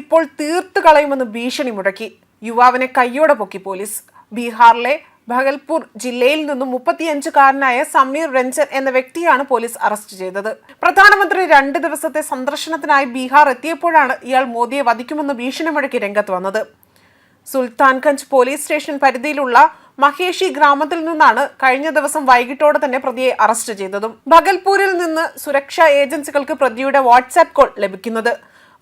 ഇപ്പോൾ തീർത്തു കളയുമെന്ന് ഭീഷണി മുഴക്കി. യുവാവിനെ കയ്യോടെ പൊക്കി പോലീസ്. ബീഹാറിലെ ഭഗൽപൂർ ജില്ലയിൽ നിന്നും മുപ്പത്തിയഞ്ചുകാരനായ സമീർ രഞ്ജൻ എന്ന വ്യക്തിയാണ് പോലീസ് അറസ്റ്റ് ചെയ്തത്. പ്രധാനമന്ത്രി രണ്ട് ദിവസത്തെ സന്ദർശനത്തിനായി ബീഹാർ എത്തിയപ്പോഴാണ് ഇയാൾ മോദിയെ വധിക്കുമെന്ന് ഭീഷണി മുഴക്കി രംഗത്ത് വന്നത്. സുൽത്താൻഗഞ്ച് പോലീസ് സ്റ്റേഷൻ പരിധിയിലുള്ള മഹേഷി ഗ്രാമത്തിൽ നിന്നാണ് കഴിഞ്ഞ ദിവസം വൈകിട്ടോടെ തന്നെ പ്രതിയെ അറസ്റ്റ് ചെയ്തതും. ഭഗൽപൂരിൽ നിന്ന് സുരക്ഷാ ഏജൻസികൾക്ക് പ്രതിയുടെ വാട്സാപ്പ് കോൾ ലഭിക്കുന്നത്.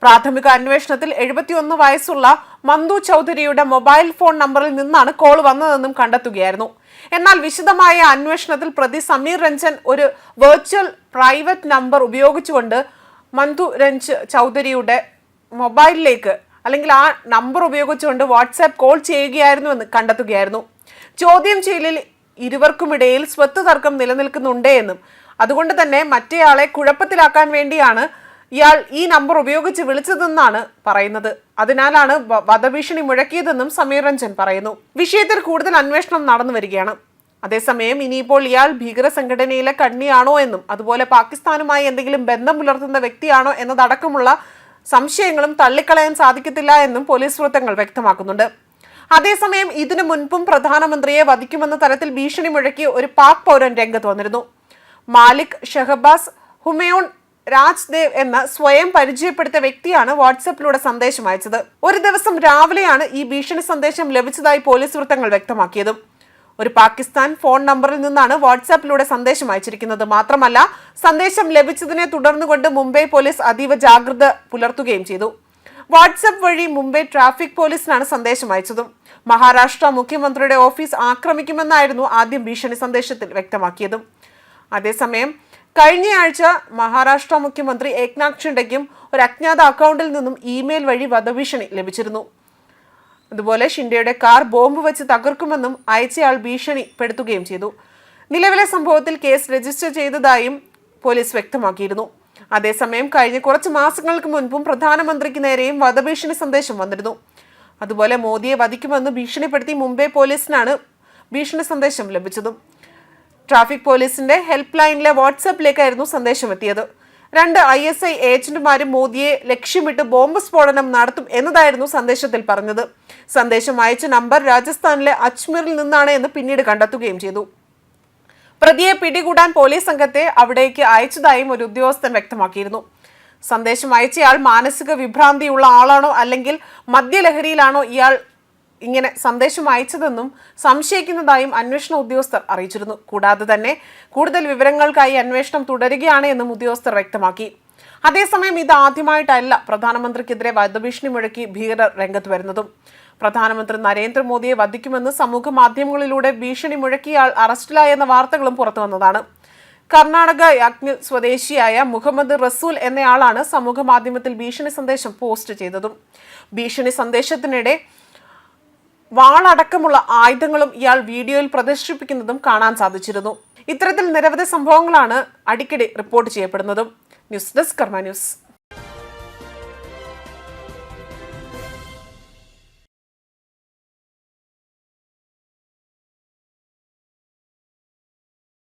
പ്രാഥമിക അന്വേഷണത്തിൽ എഴുപത്തിയൊന്ന് വയസ്സുള്ള മന്ദു ചൗധരിയുടെ മൊബൈൽ ഫോൺ നമ്പറിൽ നിന്നാണ് കോൾ വന്നതെന്നും കണ്ടെത്തുകയായിരുന്നു. എന്നാൽ വിശദമായ അന്വേഷണത്തിൽ പ്രതി സമീർ രഞ്ജൻ ഒരു വെർച്വൽ പ്രൈവറ്റ് നമ്പർ ഉപയോഗിച്ചുകൊണ്ട് മന്ദു രഞ്ജ് ചൗധരിയുടെ മൊബൈലിലേക്ക് അല്ലെങ്കിൽ ആ നമ്പർ ഉപയോഗിച്ചുകൊണ്ട് വാട്സാപ്പ് കോൾ ചെയ്യുകയായിരുന്നു എന്ന് കണ്ടെത്തുകയായിരുന്നു. ചോദ്യം ചെയ്യലിൽ ഇരുവർക്കുമിടയിൽ സ്വത്ത് തർക്കം നിലനിൽക്കുന്നുണ്ടേ എന്നും അതുകൊണ്ട് തന്നെ മറ്റേയാളെ കുഴപ്പത്തിലാക്കാൻ വേണ്ടിയാണ് ഇയാൾ ഈ നമ്പർ ഉപയോഗിച്ച് വിളിച്ചതെന്നാണ് പറയുന്നത്. അതിനാലാണ് വധഭീഷണി മുഴക്കിയതെന്നും സമീർ രഞ്ജൻ പറയുന്നു. വിഷയത്തിൽ കൂടുതൽ അന്വേഷണം നടന്നു വരികയാണ്. അതേസമയം ഇനിയിപ്പോൾ ഇയാൾ ഭീകര സംഘടനയിലെ കണ്ണിയാണോ എന്നും അതുപോലെ പാകിസ്ഥാനുമായി എന്തെങ്കിലും ബന്ധം പുലർത്തുന്ന വ്യക്തിയാണോ എന്നതടക്കമുള്ള സംശയങ്ങളും തള്ളിക്കളയാൻ സാധിക്കത്തില്ല എന്നും പോലീസ് വൃത്തങ്ങൾ വ്യക്തമാക്കുന്നുണ്ട്. അതേസമയം ഇതിനു മുൻപും പ്രധാനമന്ത്രിയെ വധിക്കുമെന്ന തരത്തിൽ ഭീഷണി മുഴക്കി ഒരു പാക് പൗരൻ രംഗത്ത് വന്നിരുന്നു. മാലിക് ഷെഹബാസ് ഹുമയോൺ രാജ്ദേവ് എന്ന സ്വയം പരിചയപ്പെടുത്തിയ വ്യക്തിയാണ് വാട്സപ്പിലൂടെ സന്ദേശം അയച്ചത്. ഒരു ദിവസം രാവിലെയാണ് ഈ ഭീഷണി സന്ദേശം ലഭിച്ചതായി പോലീസ് വൃത്തങ്ങൾ വ്യക്തമാക്കിയതും. ഒരു പാകിസ്ഥാൻ ഫോൺ നമ്പറിൽ നിന്നാണ് വാട്സാപ്പിലൂടെ സന്ദേശം അയച്ചിരിക്കുന്നത്. മാത്രമല്ല സന്ദേശം ലഭിച്ചതിനെ തുടർന്നുകൊണ്ട് മുംബൈ പോലീസ് അതീവ ജാഗ്രത പുലർത്തുകയും ചെയ്തു. വാട്സപ്പ് വഴി മുംബൈ ട്രാഫിക് പോലീസിനാണ് സന്ദേശം അയച്ചതും. മഹാരാഷ്ട്ര മുഖ്യമന്ത്രിയുടെ ഓഫീസ് ആക്രമിക്കുമെന്നായിരുന്നു ആദ്യം ഭീഷണി സന്ദേശത്തിൽ വ്യക്തമാക്കിയതും. അതേസമയം കഴിഞ്ഞയാഴ്ച മഹാരാഷ്ട്ര മുഖ്യമന്ത്രി ഏക്നാഥ് ഷിൻഡയ്ക്കും ഒരു അജ്ഞാത അക്കൗണ്ടിൽ നിന്നും ഇമെയിൽ വഴി വധഭീഷണി ലഭിച്ചിരുന്നു. അതുപോലെ ഷിൻഡയുടെ കാർ ബോംബ് വെച്ച് തകർക്കുമെന്നും അയച്ചയാൾ ഭീഷണിപ്പെടുത്തുകയും ചെയ്തു. നിലവിലെ സംഭവത്തിൽ കേസ് രജിസ്റ്റർ ചെയ്തതായും പോലീസ് വ്യക്തമാക്കിയിരുന്നു. അതേസമയം കഴിഞ്ഞ കുറച്ച് മാസങ്ങൾക്ക് മുൻപും പ്രധാനമന്ത്രിക്ക് നേരെയും വധഭീഷണി സന്ദേശം വന്നിരുന്നു. അതുപോലെ മോദിയെ വധിക്കുമെന്ന് ഭീഷണിപ്പെടുത്തി മുംബൈ പോലീസിനാണ് ഭീഷണി സന്ദേശം ലഭിച്ചതും. ട്രാഫിക് പോലീസിന്റെ ഹെൽപ്പ് ലൈനിലെ വാട്സാപ്പിലേക്കായിരുന്നു സന്ദേശം എത്തിയത് രണ്ട് ഐ എസ് ഐ ഏജന്റുമാരും മോദിയെ ലക്ഷ്യമിട്ട് ബോംബ് സ്ഫോടനം നടത്തും എന്നതായിരുന്നു സന്ദേശത്തിൽ പറഞ്ഞത്. സന്ദേശം അയച്ച നമ്പർ രാജസ്ഥാനിലെ അജ്മീറിൽ നിന്നാണ് എന്ന് പിന്നീട് കണ്ടെത്തുകയും ചെയ്തു. പ്രതിയെ പിടികൂടാൻ പോലീസ് സംഘത്തെ അവിടേക്ക് അയച്ചതായും ഒരു ഉദ്യോഗസ്ഥൻ വ്യക്തമാക്കിയിരുന്നു. സന്ദേശം അയച്ചയാൾ മാനസിക വിഭ്രാന്തിയുള്ള ആളാണോ അല്ലെങ്കിൽ മദ്യലഹരിയിലാണോ ഇയാൾ ഇങ്ങനെ സന്ദേശം അയച്ചതെന്നും സംശയിക്കുന്നതായും അന്വേഷണ ഉദ്യോഗസ്ഥർ അറിയിച്ചിരുന്നു. കൂടാതെ തന്നെ കൂടുതൽ വിവരങ്ങൾക്കായി അന്വേഷണം തുടരുകയാണ് എന്നും ഉദ്യോഗസ്ഥർ വ്യക്തമാക്കി. അതേസമയം ഇത് ആദ്യമായിട്ടല്ല പ്രധാനമന്ത്രിക്കെതിരെ വധഭീഷണി മുഴക്കി ഭീകരർ രംഗത്ത് വരുന്നതും. പ്രധാനമന്ത്രി നരേന്ദ്രമോദിയെ വധിക്കുമെന്ന് സമൂഹ മാധ്യമങ്ങളിലൂടെ ഭീഷണി മുഴക്കിയാൾ അറസ്റ്റിലായെന്ന വാർത്തകളും പുറത്തു വന്നതാണ്. കർണാടക യാജ്ഞ സ്വദേശിയായ മുഹമ്മദ് റസൂൽ എന്നയാളാണ് സമൂഹ മാധ്യമത്തിൽ ഭീഷണി സന്ദേശം പോസ്റ്റ് ചെയ്തതും. ഭീഷണി സന്ദേശത്തിനിടെ വാളടക്കമുള്ള ആയുധങ്ങളും ഇയാൾ വീഡിയോയിൽ പ്രദർശിപ്പിക്കുന്നതും കാണാൻ സാധിച്ചിരുന്നു. ഇത്തരത്തിൽ നിരവധി സംഭവങ്ങളാണ് അടിക്കടി report ചെയ്യപ്പെടുന്നതും. News desk Karma news.